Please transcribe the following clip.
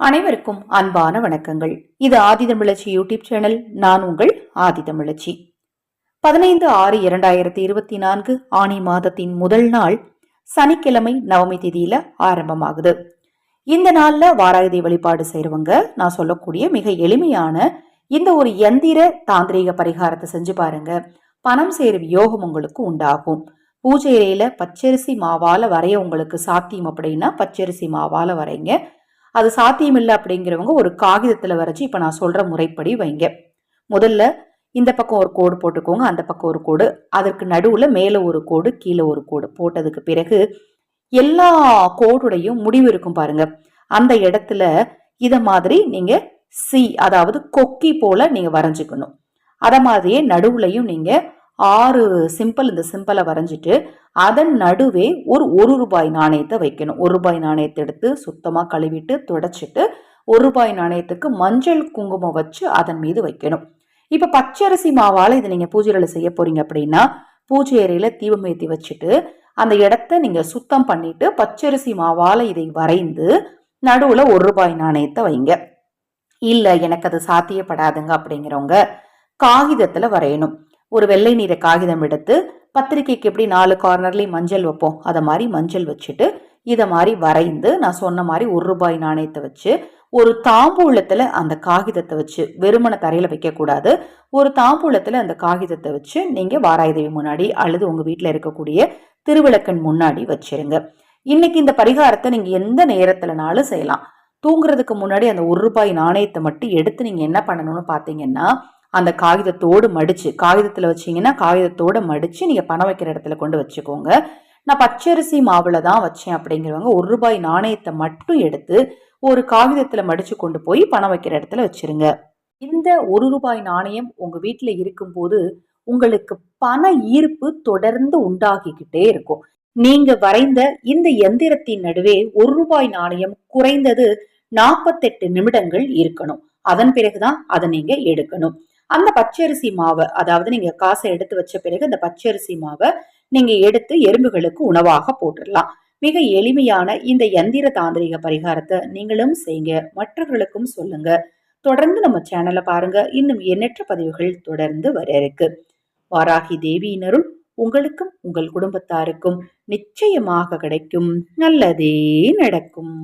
அனைவருக்கும் அன்பான வணக்கங்கள். இது ஆதிதமிழச்சி யூடியூப் சேனல். நான் உங்கள் ஆதிதமிழச்சி பதினைந்து ஆறு இரண்டாயிரத்தி இருபத்தி நான்கு ஆணி மாதத்தின் முதல் நாள் சனிக்கிழமை நவமி திதியில ஆரம்பமாகுது. இந்த நாள்ல வாராயுதை வழிபாடு செய்றவங்க நான் சொல்லக்கூடிய மிக எளிமையான இந்த ஒரு எந்திர தாந்திரீக பரிகாரத்தை செஞ்சு பாருங்க. பணம் சேரும் யோகம் உங்களுக்கு உண்டாகும். பூஜை அறையில பச்சரிசி மாவால வரைய உங்களுக்கு சாத்தியம் அப்படின்னா பச்சரிசி மாவால வரைங்க. அது சாத்தியமில்லை அப்படிங்கிறவங்க ஒரு காகிதத்தில் வரைச்சி இப்போ நான் சொல்கிற முறைப்படி வைங்க. முதல்ல இந்த பக்கம் ஒரு கோடு போட்டுக்கோங்க அந்த பக்கம் ஒரு கோடு. அதற்கு நடுவில் மேலே ஒரு கோடு கீழே ஒரு கோடு போட்டதுக்கு பிறகு எல்லா கோடுடையும் முடிவு இருக்கும் பாருங்க. அந்த இடத்துல இதை மாதிரி நீங்கள் சி அதாவது கொக்கி போல நீங்கள் வரைஞ்சிக்கணும். அதை மாதிரியே நடுவுலையும் நீங்கள் ஆறு சிம்பிள் இந்த சிம்பிளை வரைஞ்சிட்டு அதன் நடுவே ஒரு ஒரு ரூபாய் நாணயத்தை வைக்கணும். ஒரு ரூபாய் நாணயத்தை எடுத்து சுத்தமாக கழுவிட்டு துடைச்சிட்டு ஒரு ரூபாய் நாணயத்துக்கு மஞ்சள் குங்குமம் வச்சு அதன் மீது வைக்கணும். இப்போ பச்சரிசி மாவால் இதை நீங்கள் பூஜைகளை செய்ய போறீங்க அப்படின்னா பூஜை அறையில் தீபம் ஏற்றி வச்சுட்டு அந்த இடத்த நீங்கள் சுத்தம் பண்ணிட்டு பச்சரிசி மாவால் இதை வரைந்து நடுவில் ஒரு ரூபாய் நாணயத்தை வைங்க. இல்லை எனக்கு அது சாத்தியப்படாதுங்க அப்படிங்கிறவங்க காகிதத்தில் வரையணும். ஒரு வெள்ளை நிற காகிதம் எடுத்து பத்திரிக்கைக்கு எப்படி நாலு கார்னர்லேயும் மஞ்சள் வைப்போம்? அதை மாதிரி மஞ்சள் வச்சுட்டு இதை மாதிரி வரைந்து நான் சொன்ன மாதிரி ஒரு ரூபாய் நாணயத்தை வச்சு ஒரு தாம்பூலத்தில் அந்த காகிதத்தை வச்சு வெறுமனை தரையில் வைக்கக்கூடாது. ஒரு தாம்பூலத்தில் அந்த காகிதத்தை வச்சு நீங்கள் வாராயுதவி முன்னாடி அல்லது உங்கள் வீட்டில் இருக்கக்கூடிய திருவிளக்கன் முன்னாடி வச்சிருங்க. இன்னைக்கு இந்த பரிகாரத்தை நீங்கள் எந்த நேரத்துலனாலும் செய்யலாம். தூங்குறதுக்கு முன்னாடி அந்த ஒரு ரூபாய் நாணயத்தை மட்டும் எடுத்து நீங்கள் என்ன பண்ணணும்னு பார்த்தீங்கன்னா அந்த காகிதத்தோடு மடித்து காகிதத்தில் வச்சிங்கன்னா காகிதத்தோடு மடித்து நீங்கள் பணம் வைக்கிற இடத்துல கொண்டு வச்சுக்கோங்க. நான் பச்சரிசி மாவில் தான் வச்சேன் அப்படிங்கிறவங்க ஒரு ரூபாய் நாணயத்தை மட்டும் எடுத்து ஒரு காகிதத்தில் மடித்து கொண்டு போய் பணம் வைக்கிற இடத்துல வச்சிருங்க. இந்த ஒரு ரூபாய் நாணயம் உங்கள் வீட்டில் இருக்கும்போது உங்களுக்கு பண ஈர்ப்பு தொடர்ந்து உண்டாகிக்கிட்டே இருக்கும். நீங்க வரைந்த இந்த எந்திரத்தின் நடுவே ஒரு ரூபாய் நாணயம் குறைந்தது நாற்பத்தெட்டு நிமிடங்கள் இருக்கணும். அதன் பிறகுதான் அதை நீங்க எடுக்கணும். அந்த பச்சரிசி மாவை அதாவது நீங்க காசை எடுத்து வச்ச பிறகு அந்த பச்சரிசி மாவை நீங்க எடுத்து எறும்புகளுக்கு உணவாக போட்டுடலாம். மிக எளிமையான இந்த எந்திர தாந்திரிக பரிகாரத்தை நீங்களும் செய்யுங்க மற்றவர்களுக்கும் சொல்லுங்க. தொடர்ந்து நம்ம சேனலை பாருங்க. இன்னும் எண்ணற்ற பதிவுகள் தொடர்ந்து வர இருக்கு. வாராகி தேவியினருள் உங்களுக்கும் உங்கள் குடும்பத்தாருக்கும் நிச்சயமாக கிடைக்கும். நல்லதே நடக்கும்.